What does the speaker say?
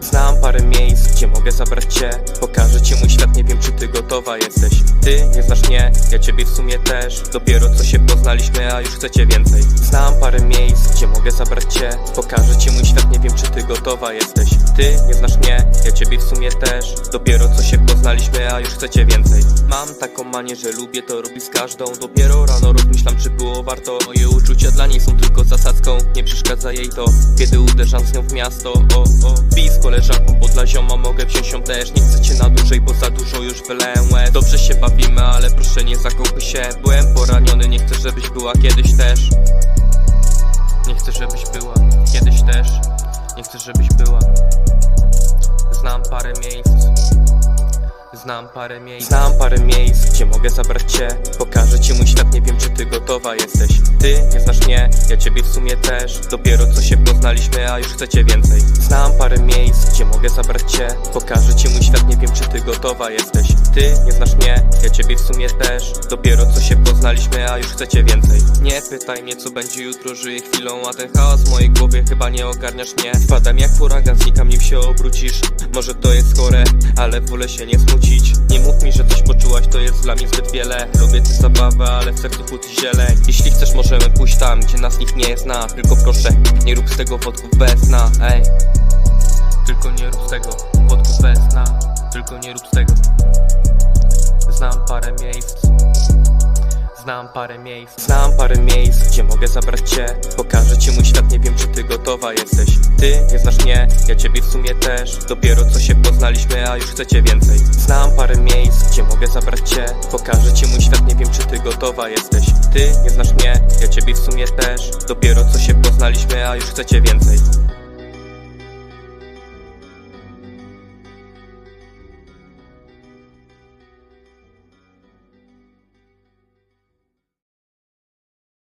Znam parę miejsc, gdzie mogę zabrać cię Pokażę ci mój świat, gotowa jesteś. Ty nie znasz mnie, ja ciebie w sumie też. Dopiero co się poznaliśmy, a już chcecie więcej. Znam parę miejsc, gdzie mogę zabrać cię. Pokażę ci mój świat, nie wiem czy ty gotowa jesteś. Ty nie znasz mnie, ja ciebie w sumie też. Dopiero co się poznaliśmy, a już chcecie więcej. Mam taką manię, że lubię to robić z każdą. Dopiero rano rozmyślam czy było warto. Moje uczucia dla niej są tylko zasadzką. Nie przeszkadza jej to, kiedy uderzam z nią w miasto. O, o, pij z koleżanką, bo dla zioma mogę wziąć ją też. Nie chcę cię na dłużej, bo za dużo już łez Dobrze się bawimy, ale proszę nie zakochuj się. Byłem poraniony, nie chcę żebyś była kiedyś też. Nie chcę żebyś była kiedyś też. Nie chcę żebyś była. Znam parę miejsc Znam parę miejsc. Znam parę miejsc, gdzie mogę zabrać cię. Pokażę ci mój świat, nie wiem czy ty gotowa jesteś. Ty nie znasz mnie, ja ciebie w sumie też. Dopiero co się poznaliśmy, a już chcecie więcej. Znam parę miejsc, gdzie mogę zabrać cię. Pokażę ci mój świat, nie wiem czy ty gotowa jesteś. Ty nie znasz mnie, ja ciebie w sumie też. Dopiero co się poznaliśmy, a już chcecie więcej. Nie pytaj mnie co będzie jutro, żyję chwilą A ten chaos w mojej głowie chyba nie ogarniasz mnie. Wpadam jak huragan, znikam nim się obrócisz. Może to jest chore, ale wolę się nie smucić Nie mów mi, że coś poczułaś, to jest dla mnie zbyt wiele. Lubię tę zabawę, ale w sercu płuty zieleń. Jeśli chcesz możemy pójść tam, gdzie nas nikt nie zna. Tylko proszę, nie rób z tego wodków bez dna, ej. Tylko nie rób z tego wodków bez dna Tylko nie rób z tego. Znam parę miejsc Znam parę miejsc. Znam parę miejsc, gdzie mogę zabrać cię. Pokażę ci mój świat, nie wiem czy ty gotowa jesteś. Ty nie znasz mnie, ja ciebie w sumie też. Dopiero co się poznaliśmy, a już chcecie więcej. Znam parę miejsc, gdzie mogę zabrać cię. Pokażę ci mój świat, nie wiem czy ty gotowa jesteś. Ty nie znasz mnie, ja ciebie w sumie też. Dopiero co się poznaliśmy, a już chcecie więcej